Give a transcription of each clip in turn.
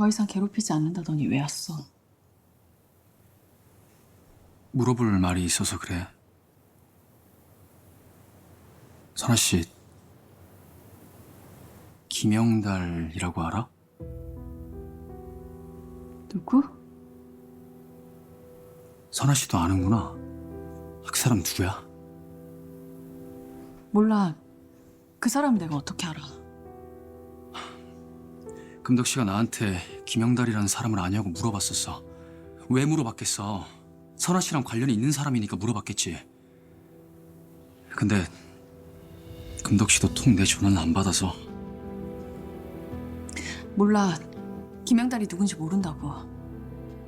더 이상 괴롭히지 않는다더니 왜 왔어? 물어볼 말이 있어서 그래. 선아 씨, 김영달이라고 알아? 누구? 선아 씨도 아는구나. 그 사람 누구야? 몰라. 그 사람 내가 어떻게 알아? 금덕 씨가 나한테 김영달이라는 사람을 아냐고 물어봤었어. 왜 물어봤겠어? 선아 씨랑 관련이 있는 사람이니까 물어봤겠지. 근데 금덕 씨도 통 내 전화는 안 받아서 몰라. 김영달이 누군지 모른다고.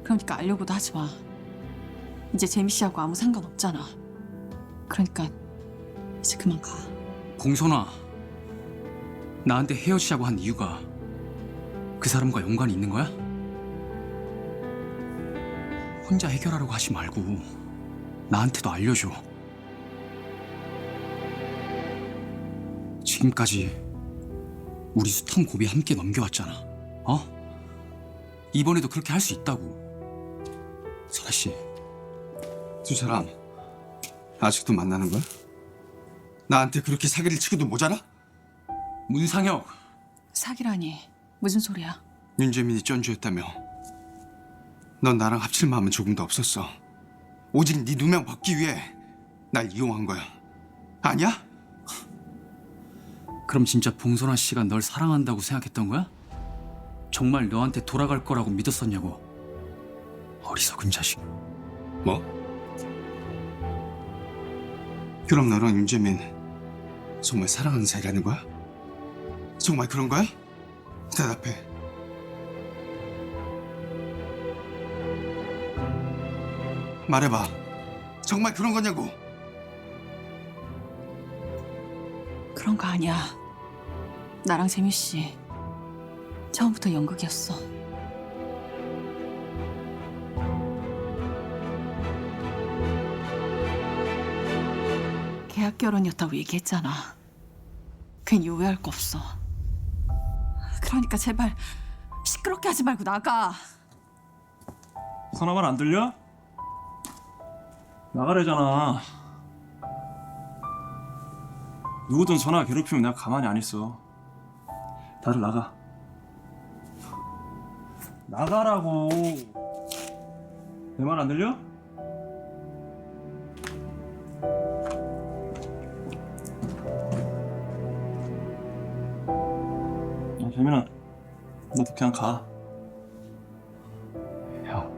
그러니까 알려고도 하지 마. 이제 재미 씨하고 아무 상관 없잖아. 그러니까 이제 그만 가. 공선아 나한테 헤어지자고 한 이유가 그 사람과 연관이 있는 거야? 혼자 해결하려고 하지 말고 나한테도 알려줘. 지금까지 우리 숱한 고비 함께 넘겨왔잖아. 어? 이번에도 그렇게 할 수 있다고. 선아 씨, 두 사람 아직도 만나는 거야? 나한테 그렇게 사기를 치고도 모자라? 문상혁, 사기라니. 무슨 소리야? 윤재민이 쩐주였다며 넌 나랑 합칠 마음은 조금도 없었어 오직 네 누명 벗기 위해 날 이용한 거야 아니야? 그럼 진짜 봉선아 씨가 널 사랑한다고 생각했던 거야? 정말 너한테 돌아갈 거라고 믿었었냐고. 어리석은 자식. 뭐? 그럼 너랑 윤재민 정말 사랑하는 사이라는 거야? 정말 그런 거야? 대답해 말해봐 정말 그런 거냐고 그런 거 아니야. 나랑 재미 씨 처음부터 연극이었어. 계약 결혼이었다고 얘기했잖아. 괜히 오해할 거 없어. 그러니까 제발 시끄럽게 하지 말고 나가. 선아 말 안 들려? 나가래잖아. 누구든 선아 괴롭히면 내가 가만히 안 있어. 다들 나가. 나가라고. 내 말 안 들려? 재민아 너도 그냥 가 형.